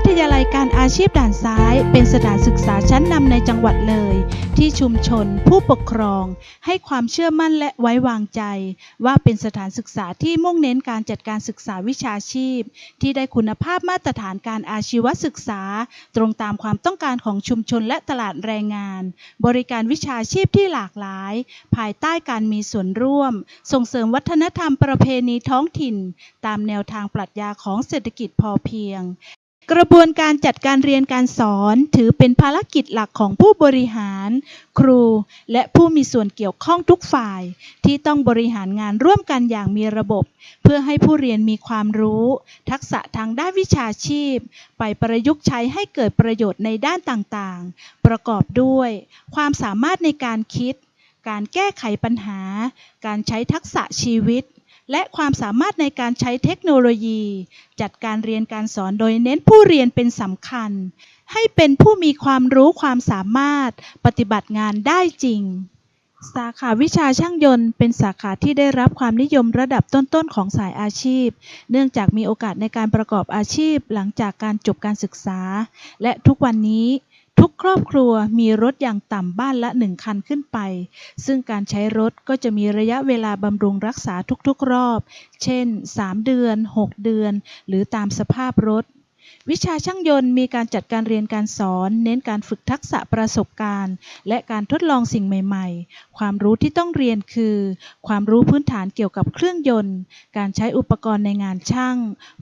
วิทยาลัยการอาชีพด่านซ้าย เป็นสถานศึกษาชั้นนำในจังหวัดเลย ที่ชุมชนผู้ปกครอง ให้ความเชื่อมั่นและไว้วางใจ ว่าเป็นสถานศึกษาที่มุ่งเน้นการจัดการศึกษาวิชาชีพ ที่ได้คุณภาพมาตรฐานการอาชีวศึกษา ตรงตามความต้องการของชุมชนและตลาดแรงงาน บริการวิชาชีพที่หลากหลาย ภายใต้การมีส่วนร่วม ส่งเสริมวัฒนธรรมประเพณีท้องถิ่น ตามแนวทางปรัชญาของเศรษฐกิจพอเพียง กระบวนการจัดการเรียนการสอนถือเป็นภารกิจหลักของผู้บริหาร ครู และผู้มีส่วนเกี่ยวข้องทุกฝ่าย ที่ต้องบริหารงานร่วมกันอย่างมีระบบ เพื่อให้ผู้เรียนมีความรู้ ทักษะทางด้านวิชาชีพ ไปประยุกต์ใช้ให้เกิดประโยชน์ในด้านต่างๆ ประกอบด้วย ความสามารถในการคิด การแก้ไขปัญหา การใช้ทักษะชีวิต และความสามารถในการใช้เทคโนโลยี จัดการเรียนการสอนโดยเน้นผู้เรียนเป็นสำคัญ ให้เป็นผู้มีความรู้ความสามารถปฏิบัติงานได้จริง สาขาวิชาช่างยนต์ เป็นสาขาที่ได้รับความนิยมระดับต้นๆของสายอาชีพ เนื่องจากมีโอกาสในการประกอบอาชีพหลังจากการจบการศึกษา และทุกวันนี้ ทุกครอบครัวมีรถอย่างต่ำบ้านละหนึ่งคันขึ้นไป ซึ่งการใช้รถก็จะมีระยะเวลาบำรุงรักษาทุกๆรอบ เช่น 3 เดือน 6 เดือน หรือตามสภาพรถ วิชาช่างยนต์มีการจัดการเรียนการสอน เน้นการฝึกทักษะประสบการณ์ และการทดลองสิ่งใหม่ ๆ ความรู้ที่ต้องเรียนคือ ความรู้พื้นฐานเกี่ยวกับเครื่องยนต์ การใช้อุปกรณ์ในงานช่าง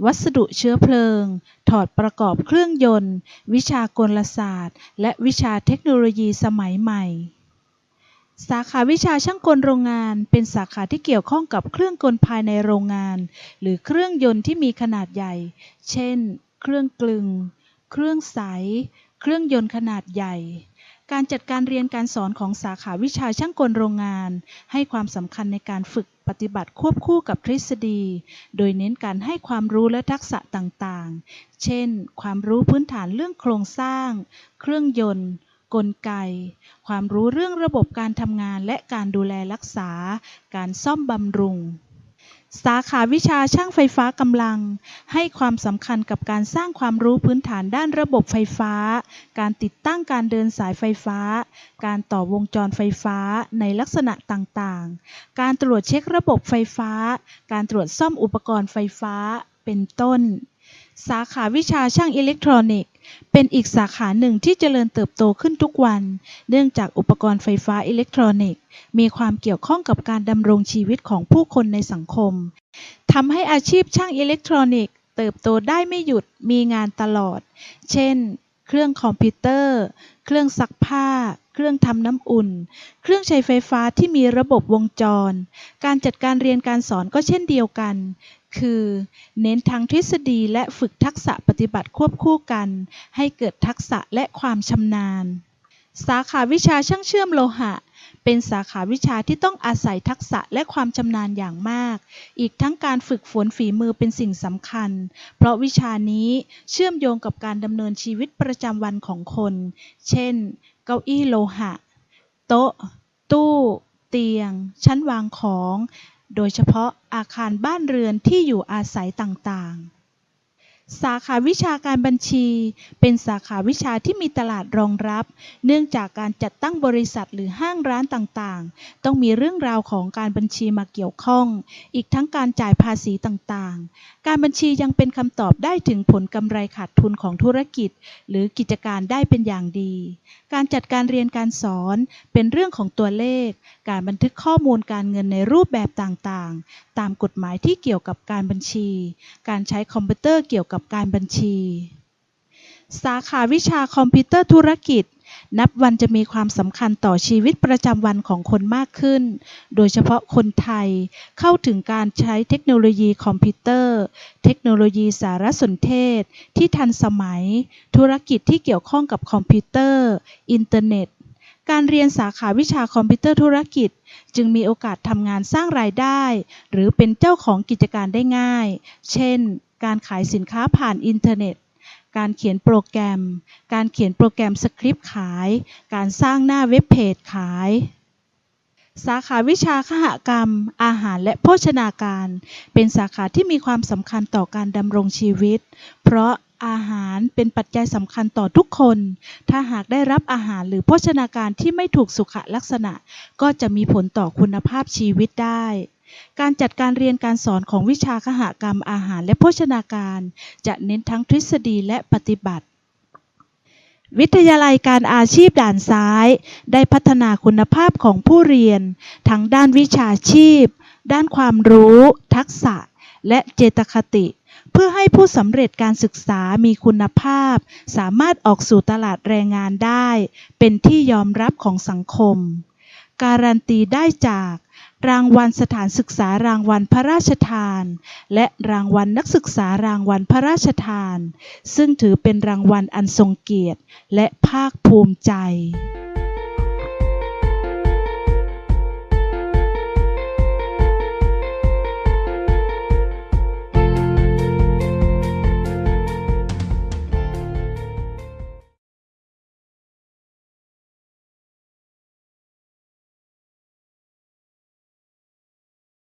วัสดุเชื้อเพลิง ถอดประกอบเครื่องยนต์ วิชากลศาสตร์ และวิชาเทคโนโลยีสมัยใหม่สาขาวิชาช่างกลโรงงาน เป็นสาขาที่เกี่ยวข้องกับเครื่องกลภายในโรงงาน หรือเครื่องยนต์ที่มีขนาดใหญ่ เช่น เครื่องกลึง เครื่องใส เครื่องยนต์ขนาดใหญ่ การจัดการเรียนการสอนของสาขาวิชาช่างกลโรงงาน ให้ความสำคัญในการฝึกปฏิบัติควบคู่กับทฤษฎี โดยเน้นการให้ความรู้และทักษะต่างๆ เช่น ความรู้พื้นฐานเรื่องโครงสร้าง เครื่องยนต์กลไก ความรู้เรื่องระบบการทำงานและการดูแลรักษา การซ่อมบำรุง สาขาวิชาช่างไฟฟ้ากำลัง ให้ความสำคัญกับการสร้างความรู้พื้นฐานด้านระบบไฟฟ้า การติดตั้งการเดินสายไฟฟ้า การต่อวงจรไฟฟ้าในลักษณะต่างๆ การตรวจเช็คระบบไฟฟ้า การตรวจซ่อมอุปกรณ์ไฟฟ้า เป็นต้น สาขาวิชาช่างอิเล็กทรอนิกส์ เป็นอีกสาขาหนึ่งที่เจริญเติบโตขึ้นทุกวัน เนื่องจากอุปกรณ์ไฟฟ้าอิเล็กทรอนิกส์ มีความเกี่ยวข้องกับการดำรงชีวิตของผู้คนในสังคมทำให้อาชีพช่างอิเล็กทรอนิกส์ เติบโตได้ไม่หยุดมีงานตลอด เช่น เครื่องคอมพิวเตอร์ เครื่องซักผ้า เครื่องทำน้ำอุ่น เครื่องใช้ไฟฟ้าที่มีระบบวงจร การจัดการเรียนการสอนก็เช่นเดียวกัน คือ เน้นทั้งทฤษฎีและฝึกทักษะปฏิบัติควบคู่กัน ให้เกิดทักษะและความชำนาญ สาขาวิชาช่างเชื่อมโลหะเป็นสาขาวิชาที่ต้องอาศัยทักษะและความชำนาญอย่างมาก อีกทั้งการฝึกฝนฝีมือเป็นสิ่งสำคัญ เพราะวิชานี้เชื่อมโยงกับการดำเนินชีวิตประจำวันของคน เช่น เก้าอี้โลหะ โต๊ะ ตู้ เตียง ชั้นวางของ โดยเฉพาะอาคารบ้านเรือนที่อยู่อาศัยต่างๆ สาขาวิชาการบัญชี เป็นสาขาวิชาที่มีตลาดรองรับ เนื่องจากการจัดตั้งบริษัทหรือห้างร้านต่างๆ ต้องมีเรื่องราวของการบัญชีมาเกี่ยวข้อง อีกทั้งการจ่ายภาษีต่างๆ การบัญชียังเป็นคำตอบได้ถึงผลกำไรขาดทุนของธุรกิจ หรือกิจการได้เป็นอย่างดี การจัดการเรียนการสอนเป็นเรื่องของตัวเลข การบันทึกข้อมูลการเงินในรูปแบบต่างๆ ตามกฎหมายที่เกี่ยวกับการบัญชี การใช้คอมพิวเตอร์เกี่ยวกับการบัญชี สาขาวิชาคอมพิวเตอร์ธุรกิจ นับวันจะมีความสำคัญต่อชีวิตประจำวันของคนมากขึ้น โดยเฉพาะคนไทยเข้าถึงการใช้เทคโนโลยีคอมพิวเตอร์ เทคโนโลยีสารสนเทศ ที่ทันสมัย ธุรกิจที่เกี่ยวข้องกับคอมพิวเตอร์ อินเทอร์เน็ต การเรียนสาขาวิชาคอมพิวเตอร์ธุรกิจ จึงมีโอกาสทำงานสร้างรายได้ หรือเป็นเจ้าของกิจการได้ง่าย เช่น การขายสินค้าผ่านอินเทอร์เน็ต การเขียนโปรแกรม การเขียนโปรแกรมสคริปต์ขาย การสร้างหน้าเว็บเพจขาย สาขาวิชาคหกรรม อาหารและโภชนาการ เป็นสาขาที่มีความสำคัญต่อการดำรงชีวิต เพราะ อาหารเป็นปัจจัยสำคัญต่อทุกคน ถ้าหากได้รับอาหารหรือโภชนาการที่ไม่ถูกสุขลักษณะ ก็จะมีผลต่อคุณภาพชีวิตได้ การจัดการเรียนการสอนของวิชาคหกรรมอาหารและโภชนาการ จะเน้นทั้งทฤษฎีและปฏิบัติ วิทยาลัยการอาชีพด่านซ้าย ได้พัฒนาคุณภาพของผู้เรียน ทั้งด้านวิชาชีพ ด้านความรู้ ทักษะ และเจตคติ เพื่อให้ผู้สำเร็จการศึกษามีคุณภาพ สามารถออกสู่ตลาดแรงงานได้ เป็นที่ยอมรับของสังคม การันตีได้จาก รางวัลสถานศึกษารางวัลพระราชทาน และรางวัลนักศึกษารางวัลพระราชทาน ซึ่งถือเป็นรางวัลอันทรงเกียรติและภาคภูมิใจ